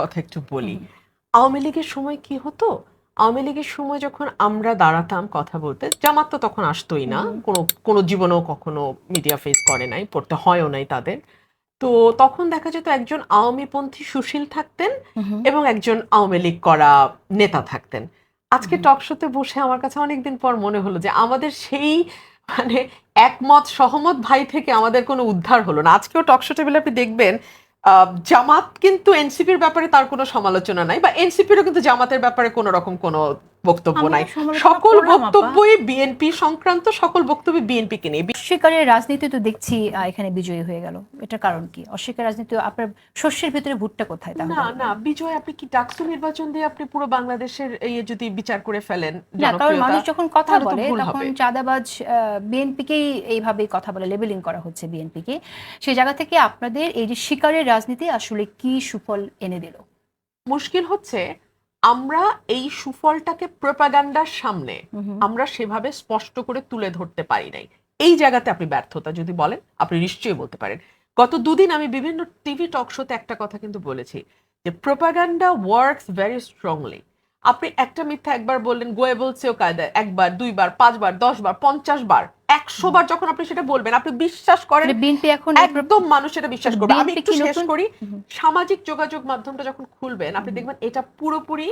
কথা একটু বলি। আওয়ামী লীগের সময় কি হতো? আওয়ামী লীগের সময় যখন আমরা দাঁড়াতাম কথা বলতে জামাত তো তখন আসতোই না। কোনো কোনো জীবনেও কখনো মিডিয়া ফেস করে নাই পড়তে হয়ও নাই তাদের। তো তখন দেখা যেত একজন আওয়ামীপন্থী সুশীল থাকতেন এবং একজন আওয়ামী লীগ করা নেতা থাকতেন। আজকে টক শোতে বসে আমার কাছে অনেকদিন পর মনে হলো যে আমাদের সেই মানে একমত সহমত ভাই থেকে আমাদের কোনো উদ্ধার হলো না। আজকেও টক শো টেবিলে আপনি দেখবেন জামাত কিন্তু এনসিপির ব্যাপারে তার কোনো সমালোচনা নাই, বা এনসিপিরও কিন্তু জামাতের ব্যাপারে কোনো রকম কোনো বক্তব্য নাই। সকল বক্তব্যই বিএনপি সংক্রান্ত সকল বক্তব্য বিএনপি কে নিয়ে। অস্বীকারের রাজনীতি তো দেখছি আহ, এখানে বিজয়ী হয়ে গেল। এটার কারণ কি? অস্বীকার রাজনীতি আপনার শস্যের ভিতরে ভুট্টা কোথায় তাহলে? না না বিজয় আপনি কি ডাকসু নির্বাচন দিয়ে আপনি পুরো বাংলাদেশের এই যদি বিচার করে ফেলেন না কারণ মানুষ যখন কথা বলে তখন। চাঁদাবাজ বিএনপিকেই এইভাবে কথা বলে লেবেলিং করা হচ্ছে বিএনপিকে সেই জায়গা থেকে আপনাদের এই যে শিকারের রাজনীতি আসলে কি সুফল এনে দিল? মুশকিল হচ্ছে আমরা এই সুফলটাকে প্রপাগান্ডার সামনে আমরা সেভাবে স্পষ্ট করে তুলে ধরতে পারি নাই। এই জায়গাতে আপনি ব্যর্থতা যদি বলেন আপনি নিশ্চয়ই বলতে পারেন। গত দুদিন আমি বিভিন্ন টিভি টক শোতে একটা কথা কিন্তু বলেছি যে প্রপাগান্ডা ওয়ার্কস ভেরি স্ট্রংলি। আপনি একটা মিথ্যা একবার বললেন গোয়ে গোয়েবলসেও কায়দায় একবার দুইবার পাঁচবার দশবার পঞ্চাশ বার একশো বার যখন আপনি সেটা বলবেন আপনি বিশ্বাস করেন বিএনপি এখন একদম মানুষ এটা বিশ্বাস করবে। আমি একটু শেষ করি সামাজিক যোগাযোগ মাধ্যমটা যখন খুলবেন আপনি দেখবেন এটা পুরোপুরি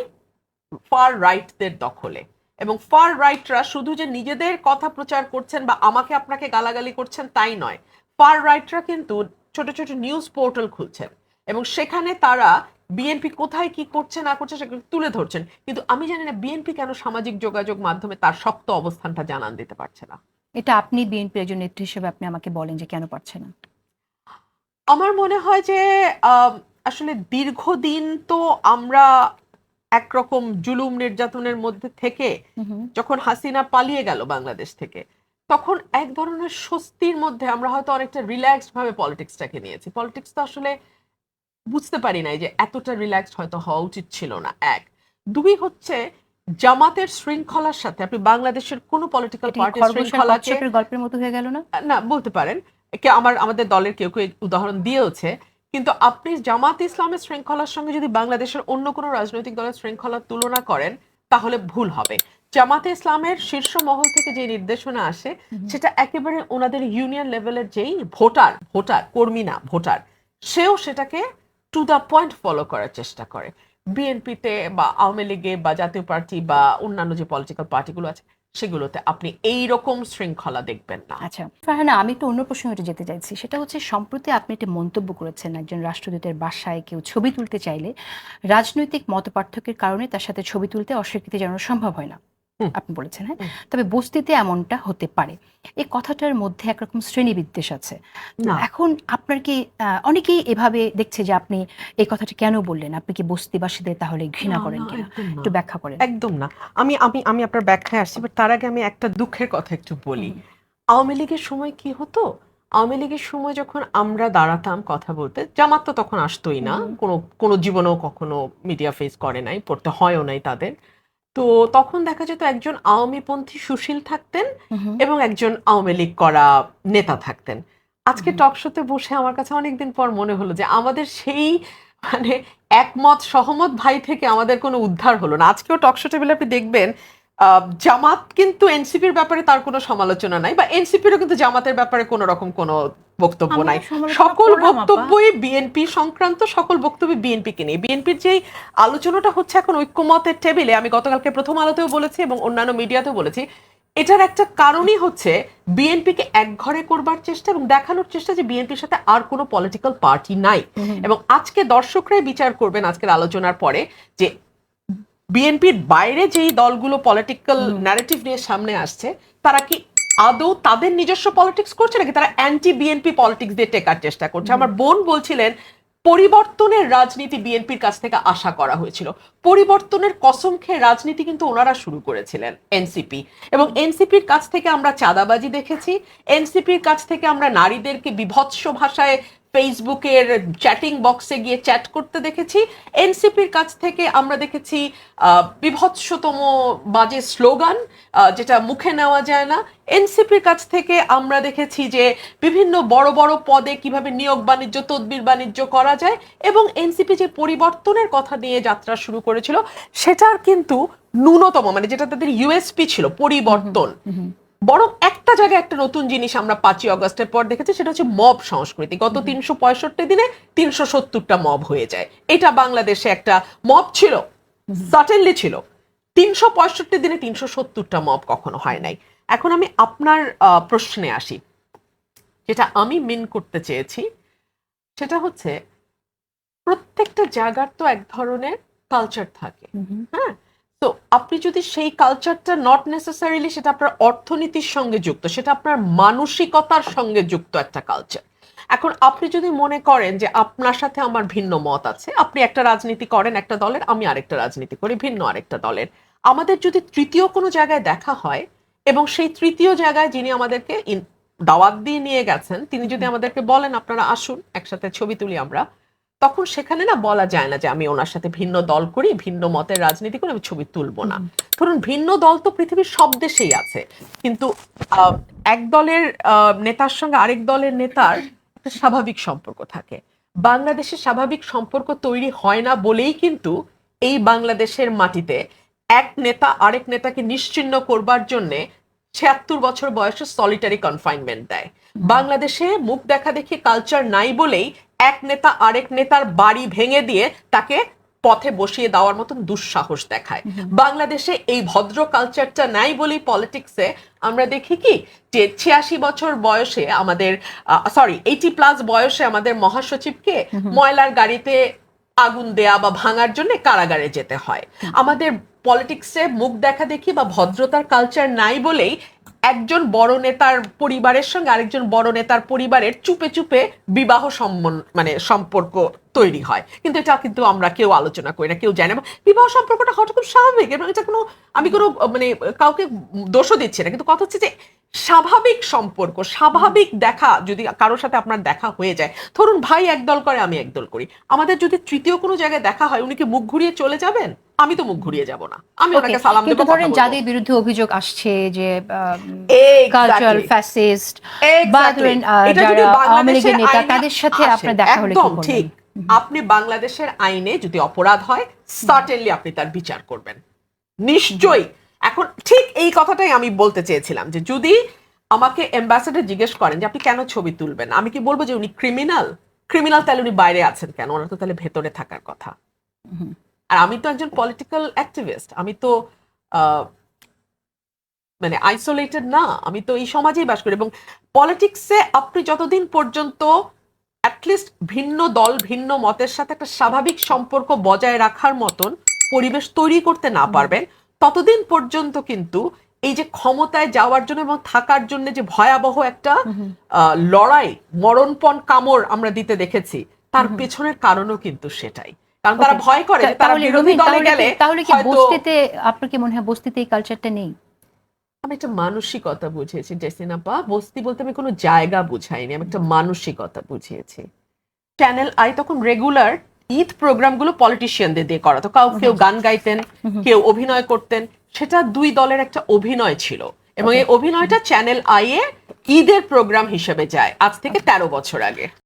ফার রাইটদের দখলে। এবং ফার রাইটরা শুধু যে নিজেদের কথা প্রচার করছেন বা আমাকে আপনাকে গালাগালি করছেন তাই নয় ফার রাইটরা কিন্তু ছোট ছোট নিউজ পোর্টাল খুলছেন। এবং সেখানে তারা বিএনপি কোথায় কি করছে না করছে সেগুলো তুলে ধরছেন। কিন্তু আমি জানি না বিএনপি কেন সামাজিক যোগাযোগ মাধ্যমে তার শক্ত অবস্থানটা জানান দিতে পারছে না। এটা আপনি বিএনপির একজন নেত্রী হিসেবে আপনি আমাকে বলেন যে কেন পারছে না। আমার মনে হয় যে আসলে দীর্ঘদিন তো আমরা একরকম জুলুম নির্যাতনের মধ্যে থেকে যখন হাসিনা পালিয়ে গেল বাংলাদেশ থেকে তখন এক ধরনের স্বস্তির মধ্যে আমরা হয়তো অনেকটা রিল্যাক্সড ভাবে পলিটিক্সটাকে নিয়েছি। পলিটিক্স তো আসলে বুঝতে পারি নাই যে এতটা রিল্যাক্সড হয়তো হওয়া উচিত ছিল না এক। দুই হচ্ছে জামাতের শৃঙ্খলার সাথে আপনি বাংলাদেশের কোনো পলিটিক্যাল পার্টির শৃঙ্খলাকে গল্পের মতো হয়ে গেল না? না বলতে পারেন। কে আমার আমাদের দলের কেউ কেউ উদাহরণ দিয়েওছে। কিন্তু আপনি জামাত ইসলামের শৃঙ্খলার সঙ্গে যদি বাংলাদেশের অন্য কোনো রাজনৈতিক দলের শৃঙ্খলার তুলনা করেন তাহলে ভুল হবে। জামাতে ইসলামের শীর্ষ মহল থেকে যে নির্দেশনা আসে সেটা একেবারে ওনাদের ইউনিয়ন লেভেলের যেই ভোটার ভোটার কর্মী না ভোটার সেও সেটাকে টু দ্য পয়েন্ট ফলো করার চেষ্টা করে। বিএনপিতে বা আওয়ামী লীগে বা জাতীয় পার্টি বা অন্যান্য যে পলিটিক্যাল পার্টিগুলো আছে, সেগুলোতে আপনি এই রকম শৃঙ্খলা দেখবেন না। আচ্ছা ফারহানা, আমি একটু অন্য প্রসঙ্গে যেতে চাইছি। সেটা হচ্ছে, সম্প্রতি আপনি একটি মন্তব্য করেছেন একজন রাষ্ট্রদূতের বাসায় কেউ ছবি তুলতে চাইলে। রাজনৈতিক মতপার্থক্যের কারণে তার সাথে ছবি তুলতে অস্বীকৃতি জানানো সম্ভব হয় না। আপনি বলেছেন হ্যাঁ? তবে বস্তিতে এমনটা হতে পারে। এই কথাটার মধ্যে একরকম শ্রেণি বিদ্বেষ আছে। এখন আপনার কি অনেকেই এভাবে দেখছে যে আপনি এই কথাটা কেন বললেন? আপনি কি বস্তিবাসীদের তাহলে ঘৃণা করেন কিনা? একটু ব্যাখ্যা করেন। একদম না। আমি আমি আমি আপনার ব্যাখ্যায় আসছি বাট তার আগে আমি একটা দুঃখের কথা একটু বলি। আওয়ামী লীগের সময় কি হতো? আওয়ামী লীগের সময় যখন আমরা দাঁড়াতাম কথা বলতে জামাত তো তখন আসতোই না। কোনো কোনো জীবনেও কখনো মিডিয়া ফেস করে নাই পড়তে হয়ও নাই তাদের। তো তখন দেখা যেত একজন আওয়ামীপন্থী সুশীল থাকতেন এবং একজন আওয়ামী লীগ করা নেতা থাকতেন। আজকে। টক শোতে বসে আমার কাছে অনেকদিন পর মনে হলো যে আমাদের সেই মানে একমত সহমত ভাই থেকে আমাদের কোনো উদ্ধার হলো না। আজকেও টক শো টেবিলে আপনি দেখবেন আহ, জামাত কিন্তু এনসিপির ব্যাপারে তার কোনো সমালোচনা নাই বা এনসিপিরও কিন্তু জামাতের ব্যাপারে কোনো রকম কোনো বক্তব্য নাই। সকল বক্তব্যই বিএনপি সংক্রান্ত সকল বক্তব্য বিএনপি কে নিয়ে। বিএনপির যেই আলোচনাটা হচ্ছে এখন ঐক্যমতের টেবিলে আমি গতকালকে প্রথম আলোতেও বলেছি এবং অন্যান্য মিডিয়াতেও বলেছি এটার একটা কারণই হচ্ছে বিএনপিকে একঘরে করবার চেষ্টা এবং দেখানোর চেষ্টা যে বিএনপির সাথে আর কোনো পলিটিক্যাল পার্টি নাই। এবং আজকে দর্শকরাই বিচার করবেন আজকের আলোচনার পরে যে বিএনপির বাইরে যেই দলগুলো পলিটিক্যাল ন্যারেটিভ নিয়ে সামনে আসছে তারা কি আদৌ তাদের নিজস্ব পলিটিক্স করছে নাকি তারা অ্যান্টি বিএনপি পলিটিক্স দিয়ে টেকার চেষ্টা করছে? আমার বোন বলছিলেন, পরিবর্তনের রাজনীতি বিএনপির কাছ থেকে আশা করা হয়েছিল। পরিবর্তনের কসম খেয়ে রাজনীতি কিন্তু ওনারা শুরু করেছিলেন এনসিপি এবং এনসিপির কাছ থেকে আমরা চাঁদাবাজি দেখেছি এনসিপির কাছ থেকে আমরা নারীদেরকে বিভৎস ভাষায় ফেসবুকের চ্যাটিং বক্সে গিয়ে চ্যাট করতে দেখেছি। এনসিপির কাছ থেকে আমরা দেখেছি বিভৎসতম বাজে স্লোগান যেটা মুখে নেওয়া যায় না। এনসিপির কাছ থেকে আমরা দেখেছি যে বিভিন্ন বড় বড় পদে কীভাবে নিয়োগ বাণিজ্য, তদবির বাণিজ্য করা যায় এবং এনসিপি যে পরিবর্তনের কথা নিয়ে যাত্রা শুরু করেছিল, সেটার কিন্তু ন্যূনতম মানে যেটা তাদের ইউএসপি ছিল, পরিবর্তন। বরং একটা জায়গায় একটা নতুন জিনিস আমরা পাঁচই অগস্টের পর দেখেছি সেটা হচ্ছে মব সংস্কৃতি। গত তিনশো পঁয়ষট্টি দিনে তিনশো সত্তরটা মব হয়ে যায়। এটা বাংলাদেশে একটা মব ছিল সাটেনলি ছিল। তিনশো পঁয়ষট্টি দিনে তিনশো সত্তরটা মব কখনো হয় নাই। এখন আমি আপনার প্রশ্নে আসি। যেটা আমি মিন করতে চেয়েছি সেটা হচ্ছে প্রত্যেকটা জায়গার তো এক ধরনের কালচার থাকে। হ্যাঁ? তো আপনি যদি সেই কালচারটা নট নেসেসারিলি সেটা আপনার অর্থনীতির সঙ্গে যুক্ত, সেটা আপনার মানসিকতার সঙ্গে যুক্ত একটা কালচার এখন আপনি যদি মনে করেন যে আপনার সাথে আমার ভিন্ন মত আছে, আপনি একটা রাজনীতি করেন একটা দলের, আমি আরেকটা রাজনীতি করি, ভিন্ন আরেকটা দলের। আমাদের যদি তৃতীয় কোনো জায়গায় দেখা হয় এবং সেই তৃতীয় জায়গায় যিনি আমাদেরকে দাওয়াত দিয়ে নিয়ে গেছেন, তিনি যদি আমাদেরকে বলেন, আপনারা আসুন, একসাথে ছবি তুলি আমরা। তখন সেখানে না বলা যায় না যে আমি ওনার সাথে ভিন্ন দল করি ভিন্ন মতের রাজনীতি করে আমি ছবি তুলবো না। ধরুন ভিন্ন দল তো পৃথিবীর সব দেশেই আছে। কিন্তু এক দলের নেতার সঙ্গে আরেক দলের নেতার একটা স্বাভাবিক সম্পর্ক থাকে। বাংলাদেশে স্বাভাবিক সম্পর্ক তৈরি হয় না বলেই কিন্তু এই বাংলাদেশের মাটিতে এক নেতা আরেক নেতাকে নিশ্চিহ্ন করবার জন্যে ছিয়াত্তর বছর বয়সে সলিটারি কনফাইনমেন্ট দেয়। বাংলাদেশে মুখ দেখা দেখি কালচার নাই বলেই এক নেতা আরেক নেতার বাড়ি ভেঙে দিয়ে তাকে পথে বসিয়ে দেওয়ার মতন দুঃসাহস দেখায়। বাংলাদেশে এই ভদ্র কালচারটা নাই বলেই পলিটিক্সে আমরা দেখি কি যে ছিয়াশি বছর বয়সে আমাদের সরি এইটি প্লাস বয়সে আমাদের মহাসচিবকে ময়লার গাড়িতে আগুন দেয়া বা ভাঙার জন্য কারাগারে যেতে হয়। আমাদের পলিটিক্সে মুখ দেখা দেখি বা ভদ্রতার কালচার নাই বলেই একজন বড় নেতার পরিবারের সঙ্গে আরেকজন বড় নেতার পরিবারের চুপে চুপে বিবাহ সম্বন মানে সম্পর্ক তৈরি হয়। কিন্তু এটা কিন্তু আমরা কেউ আলোচনা করি না, কেউ জানে না। বিবাহ সম্পর্কটা হওয়াটা খুব স্বাভাবিক এবং এটা কোনো, আমি কোনো মানে কাউকে দোষও দিচ্ছি না। কিন্তু কথা হচ্ছে যে স্বাভাবিক সম্পর্ক স্বাভাবিক দেখা যদি কারোর সাথে আপনার দেখা হয়ে যায় ধরুন ভাই একদল করে আমি একদল করি। আমাদের যদি তৃতীয় কোনো জায়গায় দেখা হয় উনি কি মুখ ঘুরিয়ে চলে যাবেন? আমি তো মুখ ঘুরিয়ে যাব না। আমি ওনাকে সালাম কিন্তু ধরেন যাদের বিরুদ্ধে অভিযোগ আসছে যে কালচারাল ফ্যাসিস্ট বা Exactly. ধরেন আহ, যারা আওয়ামী লীগের বাংলাদেশের নেতা তাদের সাথে আপনার দেখা হলে কি? ঠিক। আপনি বাংলাদেশের আইনে যদি অপরাধ হয় সার্টেনলি আপনি তার বিচার করবেন। নিশ্চয়ই। এখন ঠিক এই কথাটাই আমি বলতে চেয়েছিলাম যে যদি আমাকে অ্যাম্বাসেডর জিজ্ঞেস করেন যে আপনি কেন ছবি তুলবেন? আমি কি বলব যে উনি ক্রিমিনাল ক্রিমিনাল তাহলে উনি বাইরে আছেন কেন? ওনার তো তাহলে ভেতরে থাকার কথা। আর আমি তো একজন পলিটিক্যাল অ্যাক্টিভিস্ট আমি তো আহ, মানে আইসোলেটেড না। আমি তো এই সমাজেই বাস করি। এবং পলিটিক্সে আপনি যতদিন পর্যন্ত অ্যাটলিস্ট ভিন্ন দল ভিন্ন মতের সাথে একটা স্বাভাবিক সম্পর্ক বজায় রাখার মতন পরিবেশ তৈরি করতে না পারবেন ততদিন পর্যন্ত কিন্তু এই যে ক্ষমতায় যাওয়ার জন্য এবং থাকার জন্য যে ভয়াবহ একটা লড়াই মরণপণ কামড় আমরা দিতে দেখেছি তার পেছনের কারণও কিন্তু সেটাই। কারণ তারা ভয় করে তারা বিরোধী দলে গেলে তাহলে কি বস্তিতে আপনার কি মনে হয় বস্তিতে এই কালচারটা নেই? আমি একটা মানসিকতা বুঝিয়েছি জেসিনাপা বস্তি বলতে আমি কোনো জায়গা বুঝাইনি আমি একটা মানসিকতা বুঝিয়েছি। চ্যানেল আই তখন রেগুলার ঈদ প্রোগ্রামগুলো পলিটিশিয়ানদের দিয়ে করাতো কাউ কেউ গান গাইতেন কেউ অভিনয় করতেন সেটা দুই দলের একটা অভিনয় ছিল। এবং এই অভিনয়টা চ্যানেল আই এ ঈদের প্রোগ্রাম হিসেবে যায় আজ থেকে তেরো বছর আগে।